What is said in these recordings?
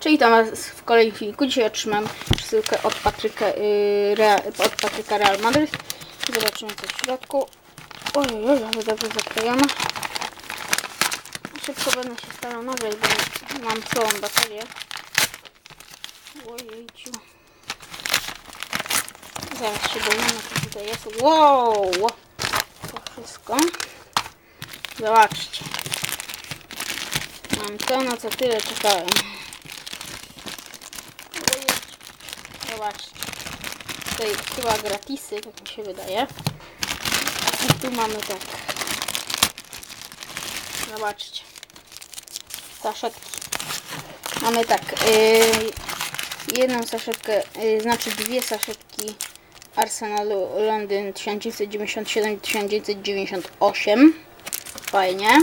Czyli was w kolejnym filmiku. Dzisiaj otrzymam przesyłkę od Patryka, yy, Real, od Patryka Real Madrid. Zobaczymy co w środku. Ojej, ale dobrze zaklejona. Szybko będę się starał nagrać, bo mam całą baterię. Ojejciu. Zaraz się dowiemy co tutaj jest. Wow! To wszystko. Zobaczcie. Mam to, na co tyle czekałem. Zobaczcie. Tutaj chyba gratisy, tak mi się wydaje. I tu mamy tak. Zobaczcie. Saszetki. Mamy tak. Yy, jedną saszetkę, yy, znaczy dwie saszetki Arsenalu Londyn 1997-1998. Fajnie.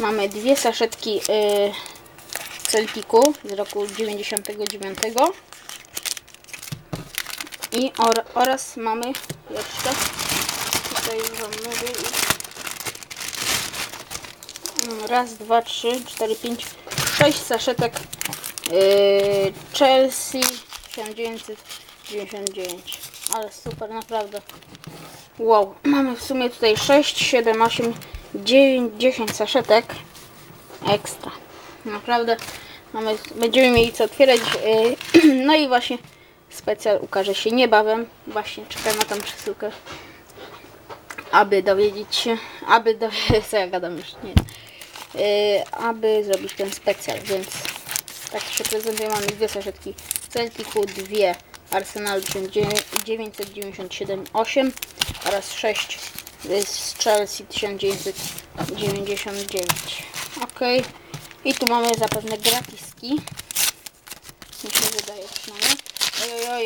Mamy dwie saszetki yy, Celticu z roku 99. I or, oraz mamy jeszcze tutaj już wam mówię i- raz, dwa, trzy, cztery, pięć, sześć saszetek yy, Chelsea 1999 ale super, naprawdę. Wow, mamy w sumie tutaj 6, 7, 8, 9, 10 saszetek ekstra. Naprawdę mamy, będziemy mieli co otwierać yy, no i właśnie specjal ukaże się niebawem. Właśnie czekam na tą przesyłkę aby dowiedzieć się, aby do... co ja gadam już, nie, yy, aby zrobić ten specjal, więc tak się prezentuje, mamy dwie saszetki. Celticu, dwie Arsenal 997-8 oraz 6 z Chelsea 1999 ok, i tu mamy zapewne gratiski mi się wydaje przynajmniej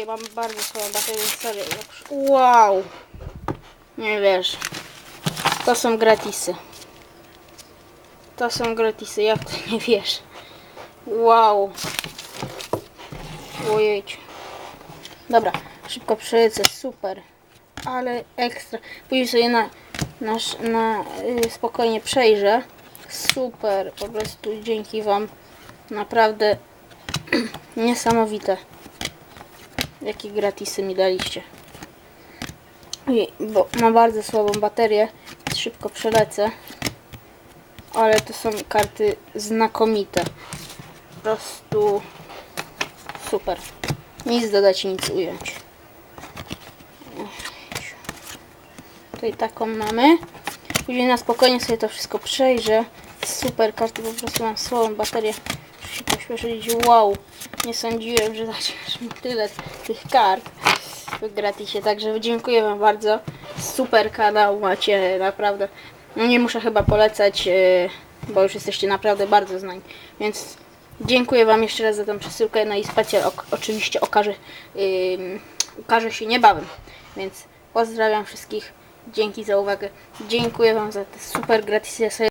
mam bardzo słabą baterię, sorry, jak- wow nie wiesz. To są gratisy. To są gratisy, jak ty nie wiesz. Wow. Ojejciu. Dobra, szybko przelecę, super. Ale ekstra. Później sobie na, na, na y, spokojnie przejrzę. Super, po prostu dzięki Wam. Naprawdę niesamowite. Jakie gratisy mi daliście. Ojej, bo ma bardzo słabą baterię. Szybko przelecę. Ale to są karty znakomite. Po prostu super. Nic dodać, nic ująć. Tutaj taką mamy. Później na spokojnie sobie to wszystko przejrzę. Super karty, po prostu mam słabą baterię. Pośpieszyć. Wow. Nie sądziłem, że aż mi tyle tych kart w gratisie. Także dziękuję Wam bardzo. Super kanał macie, naprawdę. No nie muszę chyba polecać, yy, bo już jesteście naprawdę bardzo znani. Więc dziękuję Wam jeszcze raz za tę przesyłkę. No i specjal oczywiście okaże, yy, ukaże się niebawem. Więc pozdrawiam wszystkich. Dzięki za uwagę. Dziękuję Wam za te super gratisy.